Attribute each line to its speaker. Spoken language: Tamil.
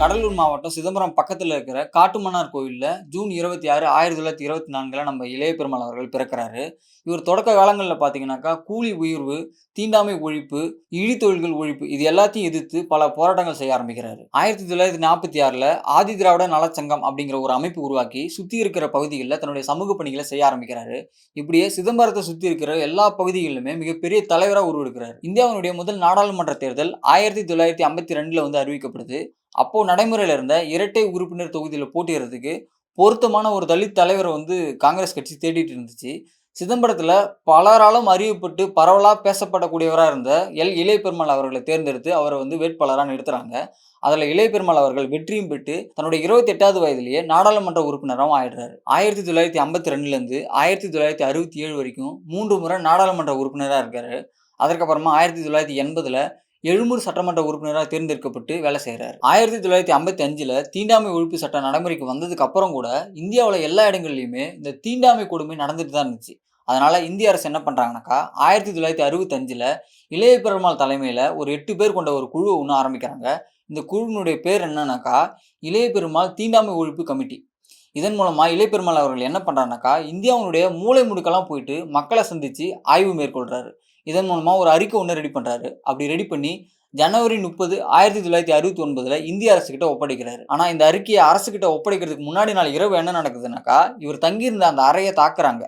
Speaker 1: கடலூர் மாவட்டம் சிதம்பரம் பக்கத்தில் இருக்கிற காட்டுமன்னார் கோயிலில் ஜூன் இருபத்தி ஆறு ஆயிரத்தி தொள்ளாயிரத்தி இருபத்தி நான்கில் நம்ம இளைய பெருமாள் அவர்கள் பிறக்கிறாரு. இவர் தொடக்க காலங்களில் பார்த்தீங்கன்னாக்கா கூலி உயர்வு தீண்டாமை ஒழிப்பு இழித்தொழில்கள் ஒழிப்பு இது எல்லாத்தையும் எதிர்த்து பல போராட்டங்கள் செய்ய ஆரம்பிக்கிறாரு. ஆயிரத்தி தொள்ளாயிரத்தி நாற்பத்தி ஆறில் ஆதி திராவிட நலச்சங்கம் அப்படிங்கிற ஒரு அமைப்பு உருவாக்கி சுற்றி இருக்கிற பகுதிகளில் தன்னுடைய சமூக பணிகளை செய்ய ஆரம்பிக்கிறாரு. இப்படியே சிதம்பரத்தை சுற்றி இருக்கிற எல்லா பகுதிகளிலுமே மிகப்பெரிய தலைவராக உருவெடுக்கிறார். இந்தியாவினுடைய முதல் நாடாளுமன்ற தேர்தல் ஆயிரத்தி தொள்ளாயிரத்தி ஐம்பத்தி ரெண்டில் வந்து அறிவிக்கப்படுது. அப்போ நடைமுறையில் இருந்த இரட்டை உறுப்பினர் தொகுதியில் போட்டியிடுறதுக்கு பொருத்தமான ஒரு தலித் தலைவரை வந்து காங்கிரஸ் கட்சி தேடிட்டு இருந்துச்சு. சிதம்பரத்தில் பலராலும் அறியப்பட்டு பரவலாக பேசப்படக்கூடியவராக இருந்த எல். இளைய பெருமாள் அவர்களை தேர்ந்தெடுத்து அவரை வந்து வேட்பாளராக நிறுத்துறாங்க. அதில் இளைய பெருமாள் அவர்கள் வெற்றியும் பெற்று தன்னுடைய இருபத்தி எட்டாவது வயதிலேயே நாடாளுமன்ற உறுப்பினராகவும் ஆயிடுறாரு. ஆயிரத்தி தொள்ளாயிரத்தி ஐம்பத்தி ரெண்டுலேருந்து ஆயிரத்தி தொள்ளாயிரத்தி அறுபத்தி ஏழு வரைக்கும் மூன்று முறை நாடாளுமன்ற உறுப்பினராக இருக்காரு. அதற்கப்புறமா ஆயிரத்தி தொள்ளாயிரத்தி எண்பதில் எழும்பூர் சட்டமன்ற உறுப்பினராக தேர்ந்தெடுக்கப்பட்டு வேலை செய்கிறார் ஆயிரத்தி தொள்ளாயிரத்தி ஐம்பத்தி அஞ்சில் தீண்டாமை ஒழிப்பு சட்டம் நடைமுறைக்கு வந்ததுக்கு அப்புறம் கூட இந்தியாவில் எல்லா இடங்கள்லையுமே இந்த தீண்டாமை கொடுமை நடந்துட்டு தான் இருந்துச்சு. அதனால் இந்திய அரசு என்ன பண்ணுறாங்கனாக்கா ஆயிரத்தி தொள்ளாயிரத்தி அறுபத்தஞ்சில் இளைய பெருமாள் தலைமையில் ஒரு எட்டு பேர் கொண்ட ஒரு குழு ஒன்று ஆரம்பிக்கிறாங்க. இந்த குழுவினுடைய பேர் என்னன்னாக்கா இளைய பெருமாள் தீண்டாமை ஒழிப்பு கமிட்டி. இதன் மூலமாக இளைய பெருமாள் அவர்கள் என்ன பண்ணுறாருனாக்கா இந்தியாவினுடைய மூளை முடுக்கெல்லாம் போயிட்டு மக்களை சந்தித்து ஆய்வு மேற்கொள்கிறாரு இதன் மூலமாக ஒரு அறிக்கை ஒன்று ரெடி பண்ணுறாரு அப்படி ரெடி பண்ணி ஜனவரி முப்பது ஆயிரத்தி தொள்ளாயிரத்தி அறுபத்தி ஒன்பதுல இந்திய அரசுக்கிட்ட ஒப்படைக்கிறாரு. ஆனால் இந்த அறிக்கையை அரசுக்கிட்ட ஒப்படைக்கிறதுக்கு முன்னாடி நாள் இரவு என்ன நடக்குதுனாக்கா இவர் தங்கியிருந்த அந்த அறையை தாக்குறாங்க.